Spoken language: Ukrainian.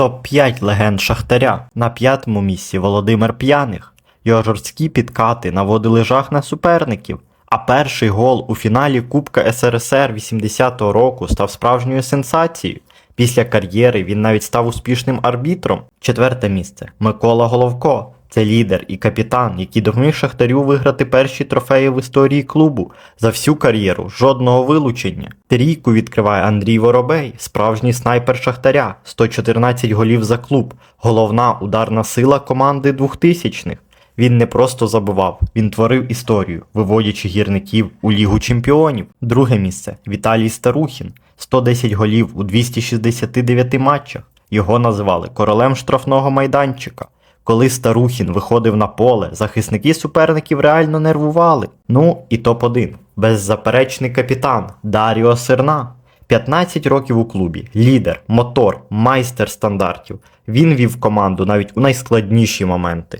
Топ-5 легенд Шахтаря. На п'ятому місці Володимир П'яних. Його жорсткі підкати наводили жах на суперників. А перший гол у фіналі Кубка СРСР 80-го року став справжньою сенсацією. Після кар'єри він навіть став успішним арбітром. Четверте місце Микола Головко. Це лідер і капітан, який допоміг Шахтарю виграти перші трофеї в історії клубу за всю кар'єру, жодного вилучення. Трійку відкриває Андрій Воробей, справжній снайпер Шахтаря, 114 голів за клуб, головна ударна сила команди 2000-х. Він не просто забував, він творив історію, виводячи гірників у Лігу чемпіонів. Друге місце Віталій Старухін, 110 голів у 269 матчах. Його називали королем штрафного майданчика. Коли Старухін виходив на поле, захисники суперників реально нервували. Ну і топ-1. Беззаперечний капітан Даріо Серна. 15 років у клубі, лідер, мотор, майстер стандартів. Він вів команду навіть у найскладніші моменти.